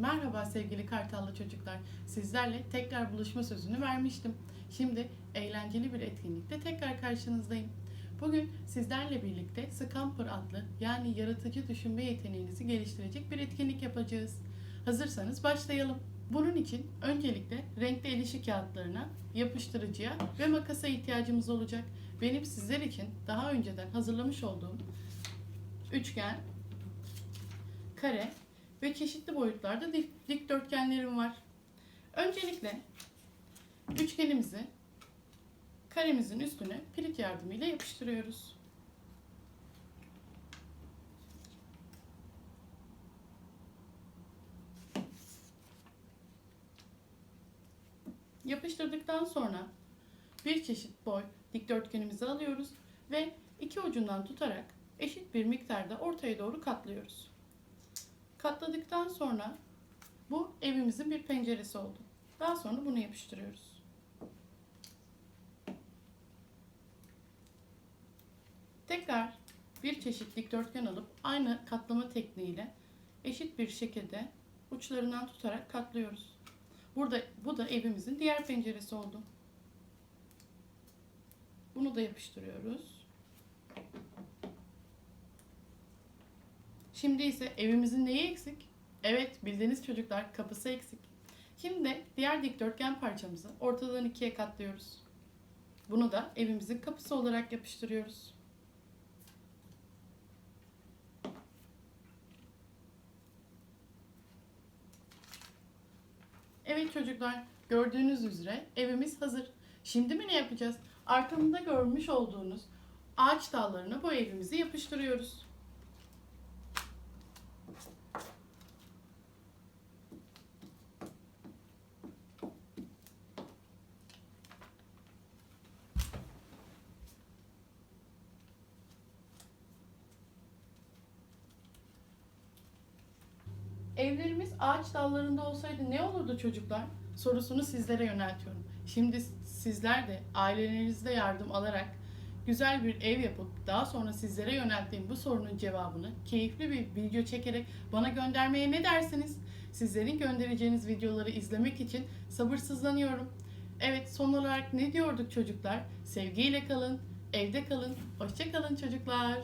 Merhaba sevgili Kartallı çocuklar. Sizlerle tekrar buluşma sözünü vermiştim. Şimdi eğlenceli bir etkinlikte tekrar karşınızdayım. Bugün sizlerle birlikte Scamper adlı yani yaratıcı düşünme yeteneğinizi geliştirecek bir etkinlik yapacağız. Hazırsanız başlayalım. Bunun için öncelikle renkli el kağıtlarına, yapıştırıcıya ve makasa ihtiyacımız olacak. Benim sizler için daha önceden hazırlamış olduğum üçgen, kare ve çeşitli boyutlarda dik- dikdörtgenlerim var. Öncelikle üçgenimizi karemizin üstüne pirit yardımıyla yapıştırıyoruz. Yapıştırdıktan sonra bir çeşit boy dikdörtgenimizi alıyoruz ve iki ucundan tutarak eşit bir miktarda ortaya doğru katlıyoruz. Katladıktan sonra bu evimizin bir penceresi oldu. Daha sonra bunu yapıştırıyoruz. Tekrar bir çeşit dikdörtgen alıp aynı katlama tekniğiyle eşit bir şekilde uçlarından tutarak katlıyoruz. Burada bu da evimizin diğer penceresi oldu. Bunu da yapıştırıyoruz. Şimdi ise evimizin neyi eksik? Evet bildiğiniz çocuklar kapısı eksik. Şimdi diğer dikdörtgen parçamızı ortadan ikiye katlıyoruz. Bunu da evimizin kapısı olarak yapıştırıyoruz. Evet çocuklar gördüğünüz üzere evimiz hazır. Şimdi mi ne yapacağız? Arkamda görmüş olduğunuz ağaç dallarına bu evimizi yapıştırıyoruz. Evlerimiz ağaç dallarında olsaydı ne olurdu çocuklar? Sorusunu sizlere yöneltiyorum. Şimdi sizler de ailelerinizde yardım alarak güzel bir ev yapıp daha sonra sizlere yönelttiğim bu sorunun cevabını keyifli bir video çekerek bana göndermeye ne dersiniz? Sizlerin göndereceğiniz videoları izlemek için sabırsızlanıyorum. Evet son olarak ne diyorduk çocuklar? Sevgiyle kalın, evde kalın, hoşça kalın çocuklar.